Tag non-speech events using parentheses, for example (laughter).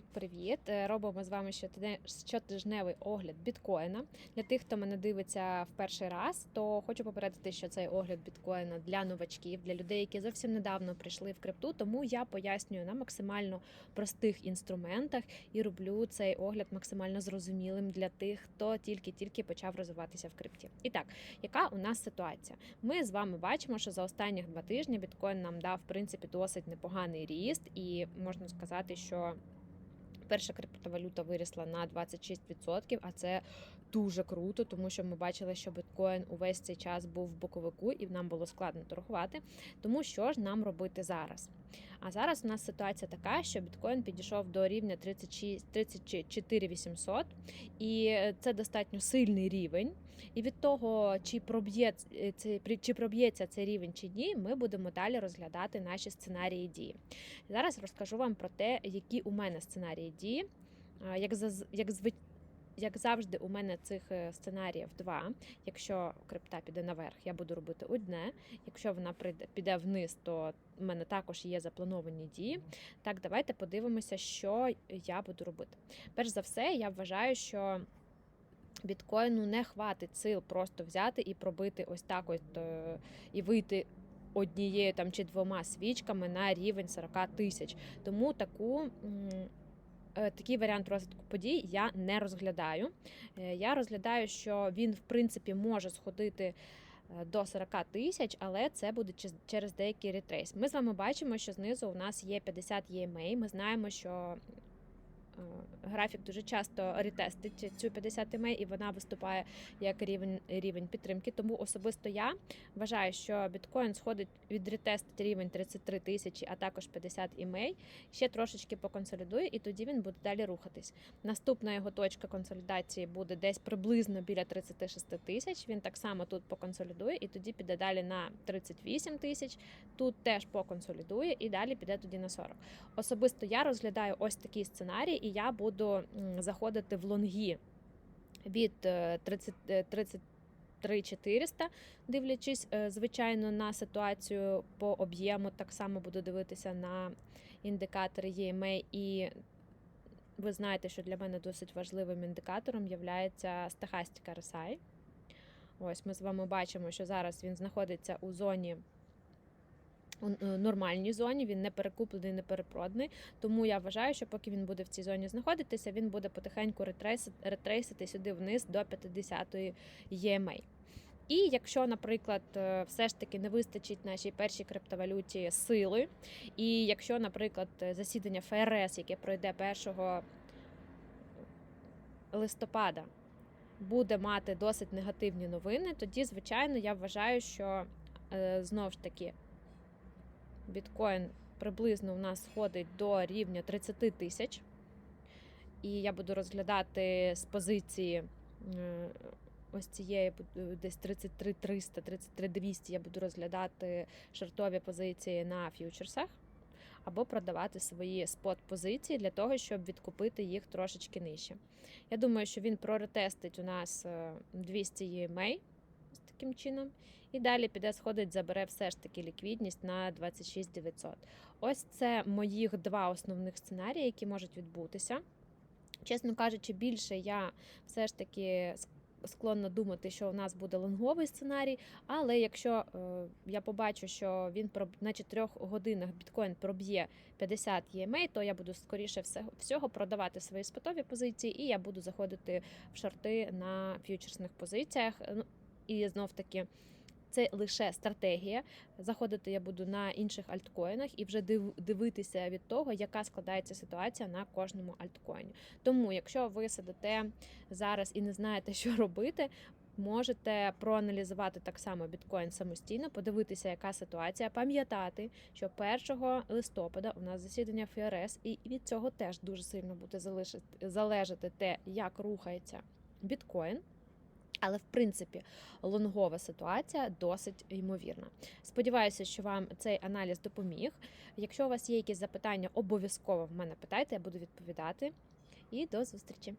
Привіт! Е, Робимо з вами щотижневий огляд біткоїна. Для тих, хто мене дивиться в перший раз, то хочу попередити, що цей огляд біткоїна для новачків, для людей, які зовсім недавно прийшли в крипту. Тому я пояснюю на максимально простих інструментах і роблю цей огляд максимально зрозумілим для тих, хто тільки-тільки почав розвиватися в крипті. І так, яка у нас ситуація? Ми з вами бачимо, що за останніх два тижні біткоін нам дав в принципі досить непоганий ріст, і можна сказати, що перша криптовалюта вирісла на 26%, а це дуже круто, тому що ми бачили, що біткоін увесь цей час був в боковику, і нам було складно торгувати. Тому що ж нам робити зараз? А зараз у нас ситуація така, що біткоін підійшов до рівня 36, 34 800, і це достатньо сильний рівень. І від того, чи проб'є е, чи проб'ється цей рівень чи ні, ми будемо далі розглядати наші сценарії дії. Зараз розкажу вам про те, які у мене сценарії А, Як як як завжди, у мене цих е, сценаріїв два. Якщо крипта піде наверх, я буду робити одне. Якщо вона піде вниз, то в мене також є заплановані дії. Так, давайте подивимося, що я буду робити. Перш за все, я вважаю, що біткоїну не хватить сил просто взяти і пробити ось так от е, і вийти. Однією там чи двома свічками на рівень 40 тисяч. Тому таку такий варіант розвитку подій я не розглядаю. Е, Я розглядаю, що він в принципі може сходити. е, До 40 тисяч, але це буде через деякий ретрейс. Ми з вами бачимо, що знизу у нас є 50 EMA. Ми знаємо, що е, графік дуже часто ретестить цю 50 EMA, і вона виступає як рівень, рівень підтримки. Тому особисто я вважаю, що біткоін сходить від ретестить рівень 33 тисячі, а також 50 імей, ще трошечки поконсолідує, і тоді він буде далі рухатись. Наступна його точка консолідації буде десь приблизно біля 36 тисяч. Він так само тут поконсолідує, і тоді піде далі на 38 тисяч. Тут теж поконсолідує, і далі піде тоді на 40. Особисто я розглядаю ось такий сценарій, і я буду заходити в лонгі від е, 30, е, 33 400, дивлячись, е, звичайно, на ситуацію по об'єму. Так само буду дивитися на індикатори EMA і ви знаєте, що для мене досить важливим індикатором є стахастика RSI. Ось ми з вами бачимо, що зараз він знаходиться у зоні. Е, нормальній зоні він не перекуплений, не перепроданий. Тому я вважаю, що поки він буде в цій зоні знаходитися, він буде потихеньку ретрейсити, сюди вниз до 50-ї EMA. І якщо, наприклад, е, все ж таки не вистачить нашій першій криптовалюті сили, і якщо, наприклад, засідання ФРС, яке пройде 1 листопада, буде мати досить негативні новини, тоді, звичайно, я вважаю, що е, знову ж таки біткоін приблизно у нас сходить до рівня 30 тисяч. І я буду розглядати з позиції е, ось цієї е, десь 33 300, 33 200 я буду розглядати шортові позиції на ф'ючерсах. Або продавати свої спот-позиції для того, щоб відкупити їх трошечки нижче. Я думаю, що він проретестить у нас е, 200 EMA з таким чином. І далі піде сходить, забере все ж таки ліквідність на 26 900. Ось це моїх два основних сценарії, які можуть відбутися. Чесно кажучи, більше я все ж таки склонна думати, що у нас буде лонговий сценарій. Але якщо е, я побачу, що він на 4 годинах біткоін проб'є 50 EMA, то я буду скоріше всього продавати свої спотові позиції, і я буду заходити в шорти на ф'ючерсних позиціях. І знов таки. Це лише стратегія. Заходити я буду на інших альткоїнах і вже див- дивитися від того, яка складається ситуація на кожному альткоїні. Тому, якщо ви сидите зараз і не знаєте, (laughs) що робити, можете проаналізувати так само біткоін самостійно, подивитися, яка ситуація, пам'ятати, що 1 листопада у нас засідання ФРС, і від цього теж дуже сильно буде залежати те, як рухається біткоін. Але в принципі лонгова ситуація досить ймовірна. Сподіваюся, що вам цей аналіз допоміг. Якщо у вас є якісь запитання, обов'язково в мене питайте, я буду відповідати. І до зустрічі!